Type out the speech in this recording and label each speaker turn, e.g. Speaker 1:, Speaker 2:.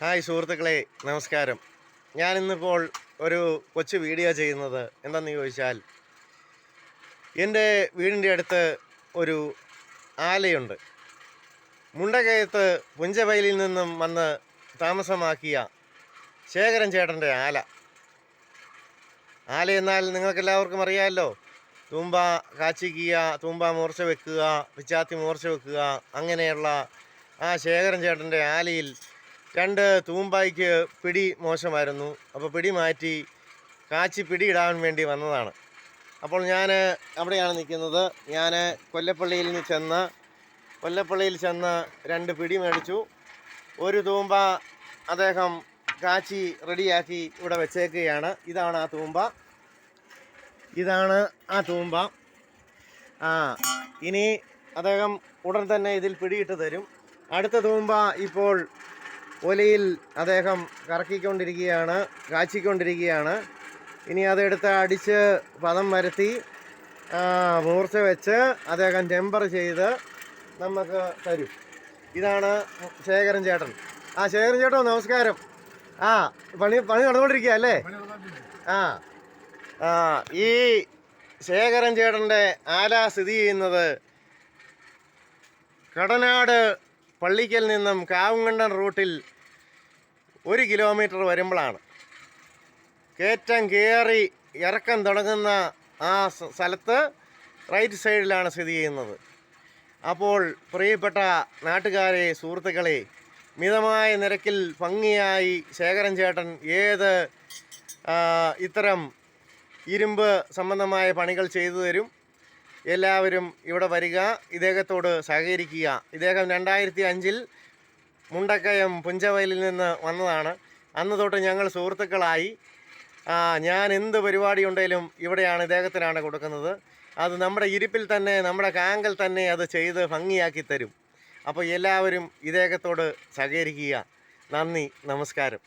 Speaker 1: Hi സുഹൃത്തുക്കളെ നമസ്കാരം. ഞാനിന്നിപ്പോൾ ഒരു കൊച്ചു വീഡിയോ ചെയ്യുന്നത് എന്താണെന്ന് ചോദിച്ചാൽ എന്റെ വീടിന്റെ അടുത്ത് ഒരു ആലയുണ്ട്. മുണ്ടകയത്ത് പുഞ്ചവയലിൽ നിന്നും വന്ന് താമസമാക്കിയ ശേഖരൻ ചേട്ടന്റെ ആല. ആല എന്നാൽ നിങ്ങൾക്കെല്ലാവർക്കും അറിയാമല്ലോ. തൂമ്പ കാച്ചിക്കുക തൂമ്പ മൂർച്ച വെക്കുക പിച്ചാത്തി മൂർച്ച വെക്കുക അങ്ങനെയുള്ള ആ ശേഖരൻ ചേട്ടന്റെ ആലയിൽ രണ്ട് തൂമ്പായ്ക്ക് പിടി മോശമായിരുന്നു. അപ്പോൾ പിടി മാറ്റി കാച്ചി പിടി ഇടാൻ വേണ്ടി വന്നതാണ്. അപ്പോൾ ഞാൻ അവിടെയാണ് നിൽക്കുന്നത്. ഞാൻ കൊല്ലപ്പള്ളിയിൽ നിന്ന് ചെന്ന് കൊല്ലപ്പള്ളിയിൽ ചെന്ന് രണ്ട് പിടി മേടിച്ചു. ഒരു തൂമ്പ അദ്ദേഹം കാച്ചി റെഡിയാക്കി ഇവിടെ വെച്ചേക്കുകയാണ്. ഇതാണ് ആ തൂമ്പ. ഇതാണ് ആ തൂമ്പ. ആ ഇനി അദ്ദേഹം ഉടൻ തന്നെ ഇതിൽ പിടിയിട്ട് തരും. അടുത്ത തൂമ്പ ഇപ്പോൾ ഒലയിൽ അദ്ദേഹം കറക്കിക്കൊണ്ടിരിക്കുകയാണ് കാച്ചിക്കൊണ്ടിരിക്കുകയാണ്. ഇനി അതെടുത്ത് അടിച്ച് പദം വരുത്തി മൂർച്ച വെച്ച് അദ്ദേഹം ടെമ്പർ ചെയ്ത് നമുക്ക് തരും. ഇതാണ് ശേഖരൻ ചേട്ടൻ. ആ ശേഖരൻ ചേട്ടൻ നമസ്കാരം. ആ പണി പണി നടന്നുകൊണ്ടിരിക്കുക അല്ലേ? ആ ആ ഈ ശേഖരൻ ചേട്ടന്റെ ആല സ്ഥിതി ചെയ്യുന്നത്? കടനാട് പള്ളിക്കൽ നിന്നും കാവുങ്കണ്ടൻ റൂട്ടിൽ ഒരു കിലോമീറ്റർ വരുമ്പോഴാണ്. കയറ്റം കയറി ഇറക്കം തുടങ്ങുന്ന ആ സ്ഥലത്ത് റൈറ്റ് സൈഡിലാണ് സ്ഥിതി ചെയ്യുന്നത്. അപ്പോൾ പ്രിയപ്പെട്ട നാട്ടുകാരെ സുഹൃത്തുക്കളെ മിതമായ നിരക്കിൽ ഭംഗിയായി ശേഖരൻ ചേട്ടൻ ഏത് ഇത്തരം ഇരുമ്പ് സംബന്ധമായ പണികൾ ചെയ്തു തരും? എല്ലാവരും ഇവിടെ വരിക ഇദ്ദേഹത്തോട് സഹകരിക്കുക. ഇദ്ദേഹം രണ്ടായിരത്തി അഞ്ചിൽ മുണ്ടക്കയം പുഞ്ചവയലിൽ നിന്ന് വന്നതാണ്. അന്ന് തൊട്ട് ഞങ്ങൾ സുഹൃത്തുക്കളായി. ഞാൻ എന്ത് പരിപാടി ഉണ്ടെങ്കിലും ഇവിടെയാണ് ഇദ്ദേഹത്തിനാണ് കൊടുക്കുന്നത്. അത് നമ്മുടെ ഇരിപ്പിൽ തന്നെ നമ്മുടെ കാങ്കൽ തന്നെ അത് ചെയ്ത് ഭംഗിയാക്കി തരും. അപ്പോൾ എല്ലാവരും ഇദ്ദേഹത്തോട് സഹകരിക്കുക. നന്ദി നമസ്കാരം.